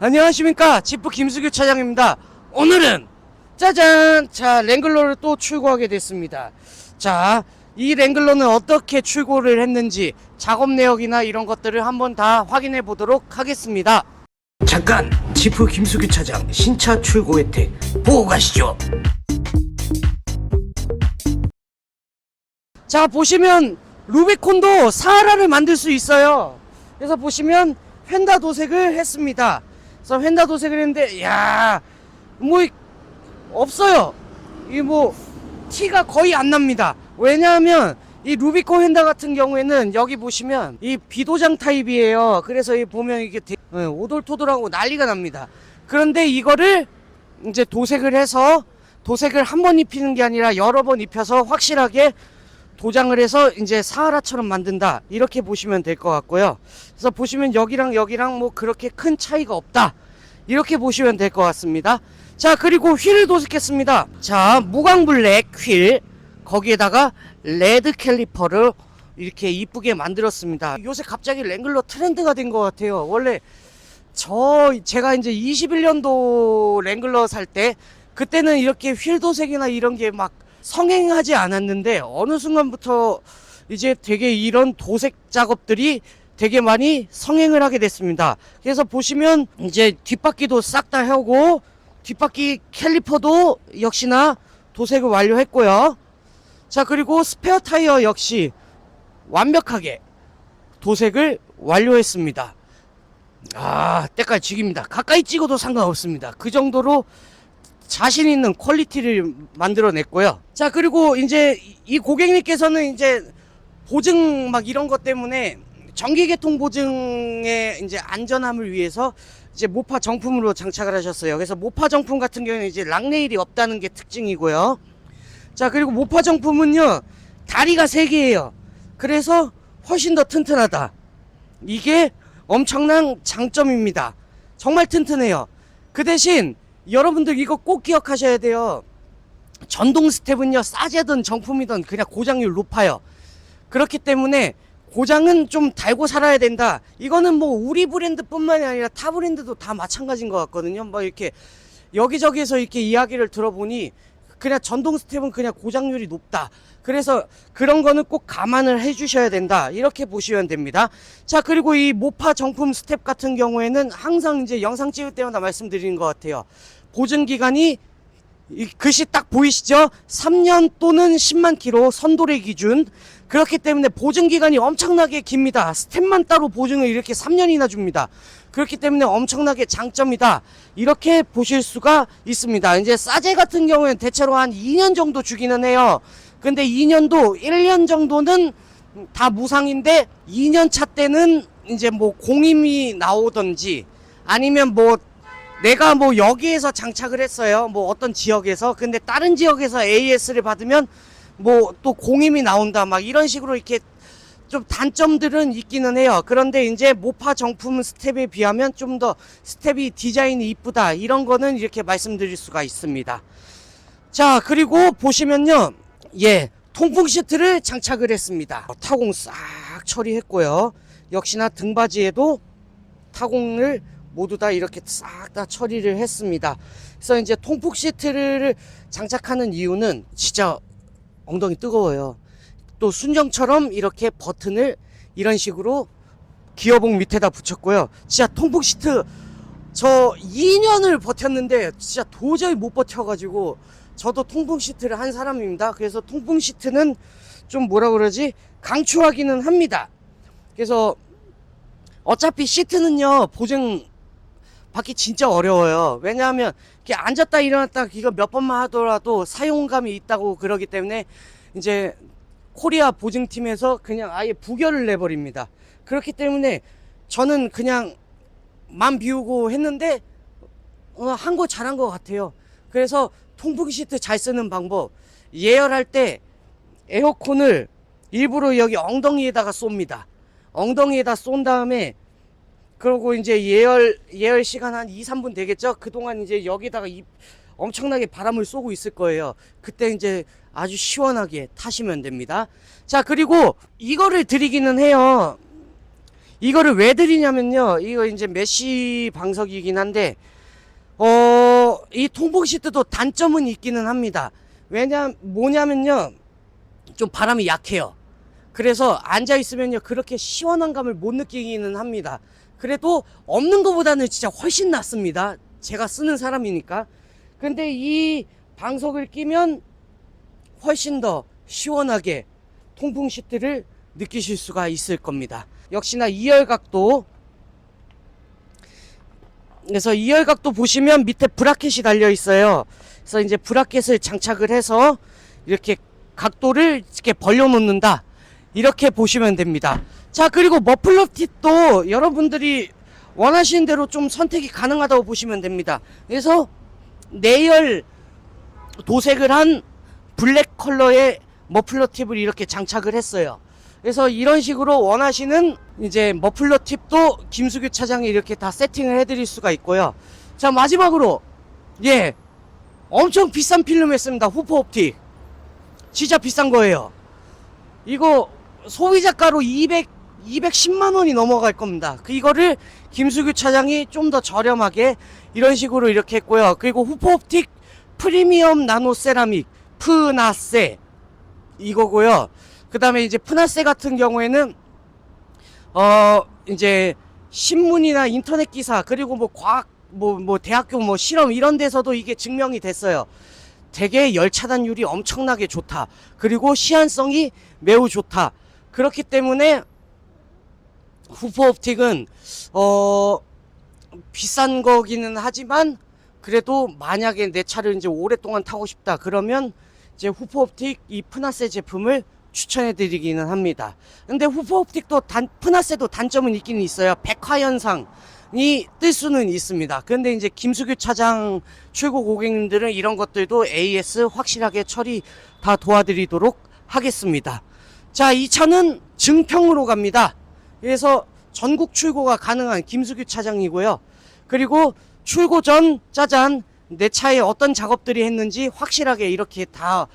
안녕하십니까? 지프 김수규 차장입니다. 오늘은 짜잔! 자 랭글러를 또 출고하게 됐습니다. 자 이 랭글러는 어떻게 출고를 했는지 작업 내역이나 이런 것들을 한번 다 확인해 보도록 하겠습니다. 잠깐 지프 김수규 차장 신차 출고 혜택 보고 가시죠. 자 보시면 루비콘도 사하라를 만들 수 있어요. 그래서 보시면 휀다 도색을 했습니다 그래서 휀다 도색을 했는데 야뭐 없어요. 이 뭐 티가 거의 안 납니다. 왜냐하면 이 루비콘 휀다 같은 경우에는 여기 보시면 이 비도장 타입이에요. 그래서 이 보면 이게 되- 예, 오돌토돌하고 난리가 납니다. 그런데 이거를 이제 도색을 해서 도색을 한 번 입히는 게 아니라 여러 번 입혀서 확실하게 도장을 해서 이제 사하라처럼 만든다. 이렇게 보시면 될 것 같고요. 그래서 보시면 여기랑 여기랑 뭐 그렇게 큰 차이가 없다. 이렇게 보시면 될 것 같습니다. 자 그리고 휠을 도색했습니다. 자 무광 블랙 휠. 거기에다가 레드 캘리퍼를 이렇게 이쁘게 만들었습니다. 요새 갑자기 랭글러 트렌드가 된 것 같아요. 원래 저 제가 이제 21년도 랭글러 살 때 그때는 이렇게 휠 도색이나 이런 게막 성행하지 않았는데 어느 순간부터 이제 되게 이런 도색 작업들이 되게 많이 성행을 하게 됐습니다. 그래서 보시면 이제 뒷바퀴도 싹 다 하고 뒷바퀴 캘리퍼도 역시나 도색을 완료했고요. 자 그리고 스페어 타이어 역시 완벽하게 도색을 완료했습니다. 아, 때깔 죽입니다. 가까이 찍어도 상관없습니다. 그 정도로 자신 있는 퀄리티를 만들어냈고요. 자, 그리고 이제 이 고객님께서는 이제 보증 막 이런 것 때문에 정기계통 보증의 이제 안전함을 위해서 이제 모파 정품으로 장착을 하셨어요. 그래서 모파 정품 같은 경우는 이제 락레일이 없다는 게 특징이고요. 자, 그리고 모파 정품은요, 다리가 세개예요 그래서 훨씬 더 튼튼하다. 이게 엄청난 장점입니다. 정말 튼튼해요. 그 대신 여러분들 이거 꼭 기억하셔야 돼요. 전동 스텝은요, 싸제든 정품이든 그냥 고장률 높아요. 그렇기 때문에 고장은 좀 달고 살아야 된다. 이거는 뭐 우리 브랜드뿐만이 아니라 타 브랜드도 다 마찬가지인 것 같거든요. 뭐 이렇게 여기저기에서 이렇게 이야기를 들어보니 그냥 전동 스텝은 그냥 고장률이 높다. 그래서 그런 거는 꼭 감안을 해 주셔야 된다. 이렇게 보시면 됩니다. 자, 그리고 이 모파 정품 스텝 같은 경우에는 항상 이제 영상 찍을 때마다 말씀드리는 것 같아요. 보증 기간이 이 글씨 딱 보이시죠? 3년 또는 10만 킬로 선도래 기준. 그렇기 때문에 보증 기간이 엄청나게 깁니다. 스텝만 따로 보증을 이렇게 3년이나 줍니다. 그렇기 때문에 엄청나게 장점이다. 이렇게 보실 수가 있습니다. 이제 싸제 같은 경우에는 대체로 한 2년 정도 주기는 해요. 근데 2년도 1년 정도는 다 무상인데 2년 차 때는 이제 뭐 공임이 나오던지 아니면 뭐 내가 뭐 여기에서 장착을 했어요. 뭐 어떤 지역에서. 근데 다른 지역에서 AS를 받으면 뭐 또 공임이 나온다. 막 이런 식으로 이렇게 좀 단점들은 있기는 해요. 그런데 이제 모파 정품 스텝에 비하면 좀 더 스텝이 디자인이 이쁘다. 이런 거는 이렇게 말씀드릴 수가 있습니다. 자, 그리고 보시면요. 예, 통풍 시트를 장착을 했습니다. 타공 싹 처리했고요. 역시나 등받이에도 타공을 모두 다 이렇게 싹 다 처리를 했습니다. 그래서 이제 통풍 시트를 장착하는 이유는 진짜 엉덩이 뜨거워요. 또 순정처럼 이렇게 버튼을 이런 식으로 기어봉 밑에다 붙였고요. 진짜 통풍 시트 저 2년을 버텼는데 진짜 도저히 못 버텨가지고 저도 통풍 시트를 한 사람입니다. 그래서 통풍 시트는 좀 뭐라 그러지 강추하기는 합니다. 그래서 어차피 시트는요 보증 받기 진짜 어려워요. 왜냐하면 이렇게 앉았다 일어났다 이거 몇 번만 하더라도 사용감이 있다고 그러기 때문에 이제 코리아 보증팀에서 그냥 아예 부결을 내버립니다. 그렇기 때문에 저는 그냥 맘 비우고 했는데 어, 한 거 잘한 것 같아요. 그래서 통풍 시트 잘 쓰는 방법 예열할 때 에어컨을 일부러 여기 엉덩이에다가 쏩니다. 엉덩이에다 쏜 다음에 그리고 이제 예열 예열 시간 한 2, 3분 되겠죠? 그동안 이제 여기다가 이 엄청나게 바람을 쏘고 있을 거예요. 그때 이제 아주 시원하게 타시면 됩니다. 자, 그리고 이거를 드리기는 해요. 이거를 왜 드리냐면요. 이거 이제 메시 방석이긴 한데, 어, 이 통풍 시트도 단점은 있기는 합니다. 왜냐, 뭐냐면요. 좀 바람이 약해요. 그래서 앉아 있으면요. 그렇게 시원한 감을 못 느끼기는 합니다. 그래도 없는 것보다는 진짜 훨씬 낫습니다. 제가 쓰는 사람이니까. 근데 이 방석을 끼면 훨씬 더 시원하게 통풍 시트를 느끼실 수가 있을 겁니다. 역시나 2열각도 그래서 2열각도 보시면 밑에 브라켓이 달려 있어요. 그래서 이제 브라켓을 장착을 해서 이렇게 각도를 이렇게 벌려 놓는다. 이렇게 보시면 됩니다. 자, 그리고 머플러 팁도 여러분들이 원하시는 대로 좀 선택이 가능하다고 보시면 됩니다. 그래서 내열 도색을 한 블랙 컬러의 머플러 팁을 이렇게 장착을 했어요. 그래서 이런 식으로 원하시는 이제 머플러 팁도 김수규 차장이 이렇게 다 세팅을 해드릴 수가 있고요. 자 마지막으로 예 엄청 비싼 필름 했습니다. 후퍼 옵틱 진짜 비싼 거예요. 이거 소비자가로 200 210만 원이 넘어갈 겁니다. 그 이거를 김수규 차장이 좀 더 저렴하게 이런 식으로 이렇게 했고요. 그리고 후퍼 옵틱 프리미엄 나노 세라믹 프나세 이거고요. 그 다음에 이제 푸나세 같은 경우에는 어 이제 신문이나 인터넷 기사 그리고 뭐 과학 뭐뭐 대학교 뭐 실험 이런 데서도 이게 증명이 됐어요. 되게 열 차단율이 엄청나게 좋다. 그리고 시한성이 매우 좋다. 그렇기 때문에 후퍼 옵틱은 어 비싼 거기는 하지만 그래도 만약에 내 차를 이제 오랫동안 타고 싶다 그러면 이제 후퍼 옵틱 이 푸나세 제품을 추천해 드리기는 합니다. 근데 후퍼 옵틱도 단 푸나세도 단점은 있기는 있어요. 백화 현상이 뜰 수는 있습니다. 근데 이제 김수규 차장 최고 고객님들은 이런 것들도 AS 확실하게 처리 다 도와드리도록 하겠습니다. 자, 이 차는 증평으로 갑니다. 그래서 전국 출고가 가능한 김수규 차장이고요. 그리고 출고 전 짜잔 내 차에 어떤 작업들이 했는지 확실하게 이렇게 다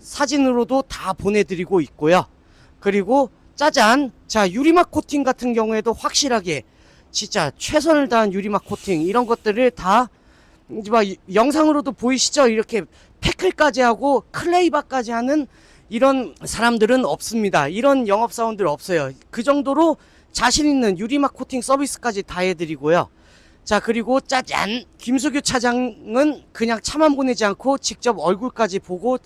사진으로도 다 보내드리고 있고요. 그리고 짜잔 자 유리막 코팅 같은 경우에도 확실하게 진짜 최선을 다한 유리막 코팅 이런 것들을 다 막 영상으로도 보이시죠? 이렇게 패클까지 하고 클레이바까지 하는 이런 사람들은 없습니다. 이런 영업사원들 없어요. 그 정도로 자신 있는 유리막 코팅 서비스까지 다 해드리고요. 자, 그리고 짜잔! 김수규 차장은 그냥 차만 보내지 않고 직접 얼굴까지 보고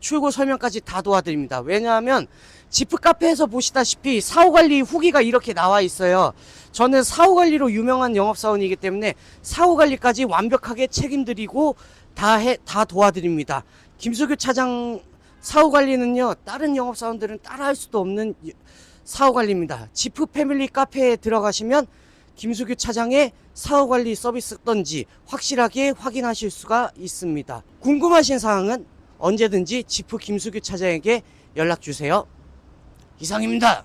출고 설명까지 다 도와드립니다. 왜냐하면 지프 카페에서 보시다시피 사후 관리 후기가 이렇게 나와 있어요. 저는 사후 관리로 유명한 영업사원이기 때문에 사후 관리까지 완벽하게 책임드리고 다 해, 다 도와드립니다. 김수규 차장 사후 관리는요, 다른 영업사원들은 따라 할 수도 없는 사후 관리입니다. 지프 패밀리 카페에 들어가시면 김수규 차장의 사후 관리 서비스 어떤지 확실하게 확인하실 수가 있습니다. 궁금하신 사항은 언제든지 지프 김수규 차장에게 연락 주세요. 이상입니다.